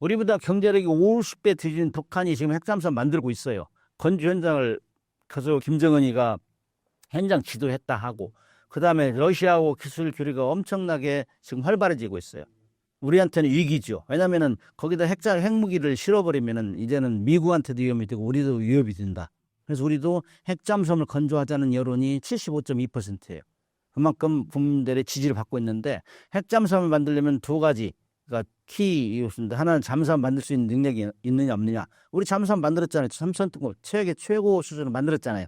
우리보다 경제력이 50배 뒤진 북한이 지금 핵잠수함 만들고 있어요. 건조 현장을 가서 김정은이가 현장 지도했다 하고 그 다음에 러시아하고 기술 교류가 엄청나게 지금 활발해지고 있어요. 우리한테는 위기죠. 왜냐면은 거기다 핵자 핵무기를 실어버리면은 이제는 미국한테도 위험이 되고 우리도 위협이 된다. 그래서 우리도 핵잠수함을 건조하자는 여론이 75.2%예요. 그만큼 국민들의 지지를 받고 있는데 핵잠수함을 만들려면 두 가지 가키 이유입니다. 하나는 잠수함 만들 수 있는 능력이 있느냐 없느냐. 우리 잠수함 만들었잖아요. 삼선 등급 최악의 최고 수준을 만들었잖아요.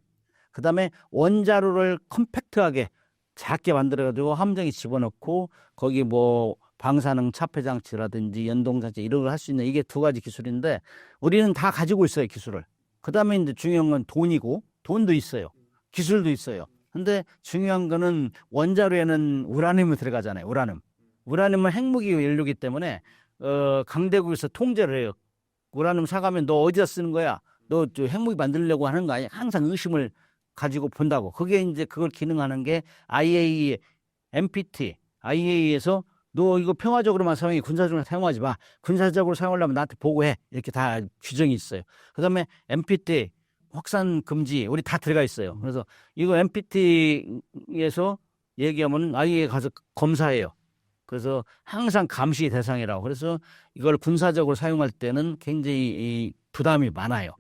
그 다음에 원자로를 컴팩트하게 작게 만들어가지고 함정에 집어넣고 거기 뭐 방사능 차폐 장치라든지 연동 장치 이런 걸 할 수 있는 이게 두 가지 기술인데 우리는 다 가지고 있어요 기술을. 그 다음에 이제 중요한 건 돈이고 돈도 있어요. 기술도 있어요. 근데 중요한 거는 원자로에는 우라늄이 들어가잖아요. 우라늄. 우라늄은 핵무기 연료기 때문에 어 강대국에서 통제를 해요. 우라늄 사가면 너 어디다 쓰는 거야? 너저 핵무기 만들려고 하는 거 아니야? 항상 의심을 가지고 본다고. 그게 이제 그걸 기능하는 게 IAEA, NPT, IAEA에서 너 이거 평화적으로만 사용해 군사적으로 사용하지 마. 군사적으로 사용하려면 나한테 보고해. 이렇게 다 규정이 있어요. 그다음에 NPT 확산 금지 우리 다 들어가 있어요. 그래서 이거 NPT에서 얘기하면 IAEA 가서 검사해요. 그래서 항상 감시 대상이라고. 그래서 이걸 군사적으로 사용할 때는 굉장히 이 부담이 많아요.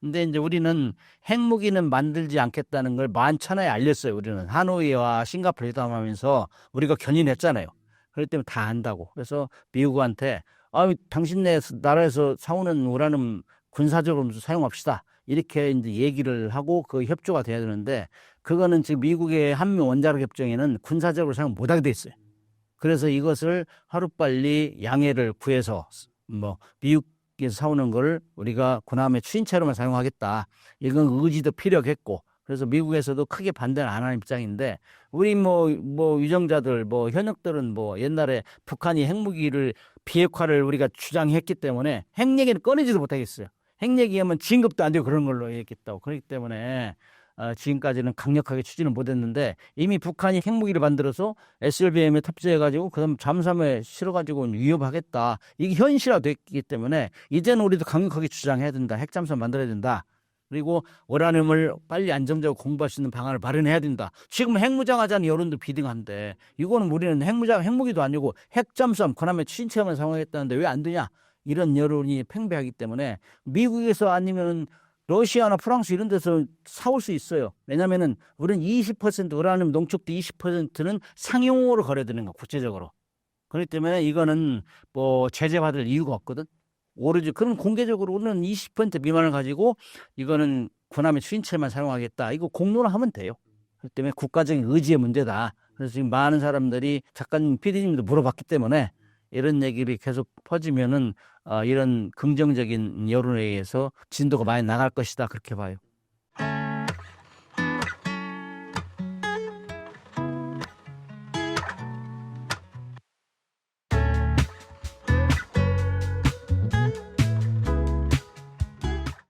근데 이제 우리는 핵무기는 만들지 않겠다는 걸 만천하에 알렸어요. 우리는 하노이와 싱가포르 회담하면서 우리가 견인했잖아요. 그렇기 때문에 다 안다고. 그래서 미국한테 아, 당신네 나라에서 사오는 우라늄 군사적으로 좀 사용합시다. 이렇게 이제 얘기를 하고 그 협조가 돼야 되는데 그거는 지금 미국의 한미 원자력 협정에는 군사적으로 사용 못하게 돼 있어요. 그래서 이것을 하루빨리 양해를 구해서 뭐 미국에서 사오는 걸 우리가 군함의 추인체로만 사용하겠다. 이건 의지도 필요했고 그래서 미국에서도 크게 반대를 안 하는 입장인데 우리 뭐뭐 유정자들 뭐 현역들은 뭐 옛날에 북한이 핵무기를 비핵화를 우리가 주장했기 때문에 핵 얘기는 꺼내지도 못하겠어요. 핵 얘기하면 진급도 안 되고 그런 걸로 얘기했다고 그렇기 때문에 어, 지금까지는 강력하게 추진을 못했는데 이미 북한이 핵무기를 만들어서 SLBM에 탑재해가지고 그다음 잠수함에 실어가지고 위협하겠다. 이게 현실화됐기 때문에 이제는 우리도 강력하게 주장해야 된다. 핵잠수함 만들어야 된다. 그리고 우라늄을 빨리 안정적으로 공부할 수 있는 방안을 마련해야 된다. 지금 핵무장하자는 여론도 비등한데 이거는 우리는 핵무장 핵무기도 아니고 핵잠수함 그다음에 추진체험을 사용하겠다는데 왜 안 되냐? 이런 여론이 팽배하기 때문에 미국에서 아니면 러시아나 프랑스 이런 데서 사올 수 있어요. 왜냐면은 우리는 20% 우라늄 농축도 20%는 상용으로 거래되는 거 국제적으로. 그렇기 때문에 이거는 뭐 제재받을 이유가 없거든. 오로지 그런 공개적으로 우리는 20% 미만을 가지고 이거는 군함의 추인체만 사용하겠다. 이거 공론화 하면 돼요. 그렇기 때문에 국가적인 의지의 문제다. 그래서 지금 많은 사람들이 작가님, PD님도 물어봤기 때문에 이런 얘기를 계속 퍼지면은 어, 이런 긍정적인 여론에 의해서 진도가 많이 나갈 것이다. 그렇게 봐요.